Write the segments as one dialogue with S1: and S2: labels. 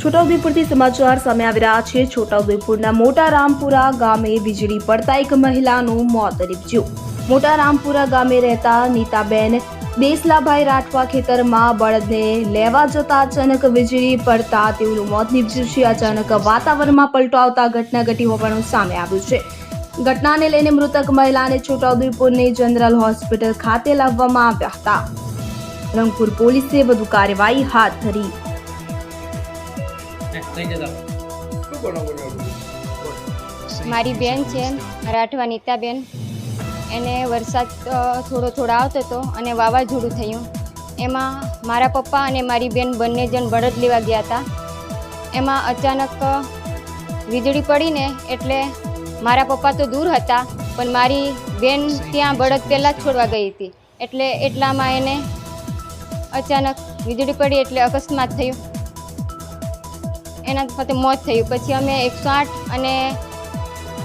S1: છોટાઉદેપુરથી સમાચાર સામે આવી રહ્યા છે. છોટાઉદેપુરના મોટા રામપુરા ગામે વીજળી પડતા એક મહિલાનું મોત નીપજ્યું. મોટા રામપુરા ગામે રહેતા નીતાબેન દેસલાભાઈ રાઠવા ખેતરમાં બળદને લેવા જતા અચાનક વીજળી પડતા તેઓનું મોત નીપજ્યું છે. અચાનક વાતાવરણમાં પલટો આવતા ઘટના ઘટી હોવાનું સામે આવ્યું છે. ઘટનાને લઈને મૃતક મહિલાને છોટાઉદેપુરની જનરલ હોસ્પિટલ ખાતે લાવવામાં આવ્યા હતા. રંગપુર પોલીસે વધુ કાર્યવાહી હાથ ધરી.
S2: મારી બેન છે રાઠવા નીતાબેન એને વરસાદ થોડો થોડો આવતો હતો અને વાવાઝોડું થયું. એમાં મારા પપ્પા અને મારી બેન બંને જણ બળદ લેવા ગયા હતા. એમાં અચાનક વીજળી પડીને એટલે મારા પપ્પા તો દૂર હતા પણ મારી બેન ત્યાં બળદ પહેલાં જ છોડવા ગઈ હતી. એટલે એટલામાં એને અચાનક વીજળી પડી એટલે અકસ્માત થયું. એના સાથે મોત થયું. પછી અમે એકસો આઠ અને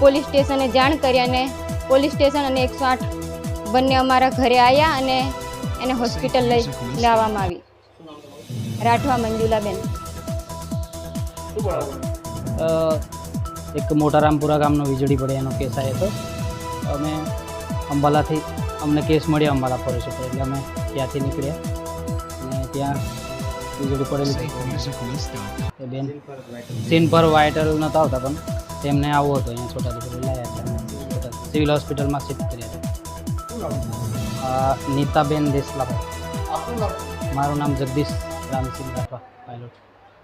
S2: પોલીસ સ્ટેશને જાણ કરી અને પોલીસ સ્ટેશન અને એકસો આઠ બંને અમારા ઘરે આવ્યા અને એને હોસ્પિટલ લઈ લાવવામાં આવી. રાઠવા મંજુલાબેન.
S3: એક મોટા રામપુરા ગામનો વીજળી પડે એનો કેસ આવ્યો હતો અમે અંબાલાથી અમને કેસ મળ્યો અંબાલા ઉપર એટલે અમે ત્યાંથી નીકળ્યા. અને ત્યાં વીજળી પડેલી બેન. સીન પર વાઇટલ નહોતા આવતા પણ. તેમને આવવું હતું અહીંયા છોટાઉદેપુર લાવ્યા હતા. સિવિલ હોસ્પિટલમાં શિફ્ટ કર્યા હતા. નીતાબેન દેસલાભાઈ. મારું નામ જગદીશ રામસિંહ રાઠવા પાયલોટ